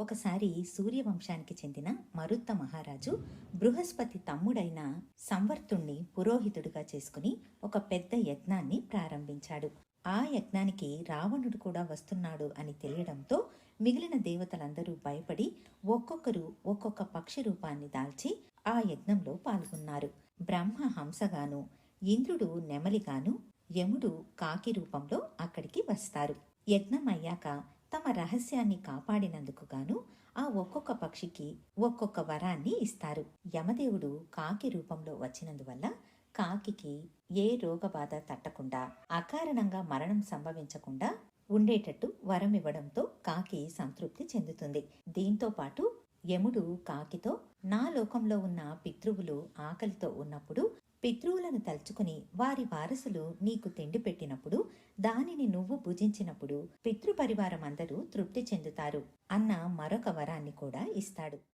ఒకసారి సూర్యవంశానికి చెందిన మరుత్త మహారాజు బృహస్పతి తమ్ముడైన సంవర్తుణ్ణి పురోహితుడిగా చేసుకుని ఒక పెద్ద యజ్ఞాన్ని ప్రారంభించాడు. ఆ యజ్ఞానికి రావణుడు కూడా వస్తున్నాడు అని తెలియడంతో మిగిలిన దేవతలందరూ భయపడి ఒక్కొక్కరు ఒక్కొక్క పక్షి రూపాన్ని దాల్చి ఆ యజ్ఞంలో పాల్గొన్నారు. బ్రహ్మ హంసగాను ఇంద్రుడు నెమలిగాను యముడు కాకి రూపంలో అక్కడికి వస్తారు. యజ్ఞం అయ్యాక తమ రహస్యాన్ని కాపాడినందుకు గాను ఆ ఒక్కొక్క పక్షికి ఒక్కొక్క వరాన్ని ఇస్తారు. యమదేవుడు కాకి రూపంలో వచ్చినందువల్ల కాకి ఏ రోగబాధ తట్టకుండా అకారణంగా మరణం సంభవించకుండా ఉండేటట్టు వరం ఇవ్వడంతో కాకి సంతృప్తి చెందుతుంది. దీంతో పాటు యముడు కాకితో నా లోకంలో ఉన్న పితృవులు ఆకలితో ఉన్నప్పుడు పితృవులను తలుచుకుని వారి వారసులు నీకు తిండి పెట్టినప్పుడు దానిని నువ్వు భుజించినప్పుడు పితృపరివారం అందరూ తృప్తి చెందుతారు అన్న మరొక వరాన్ని కూడా ఇస్తాడు.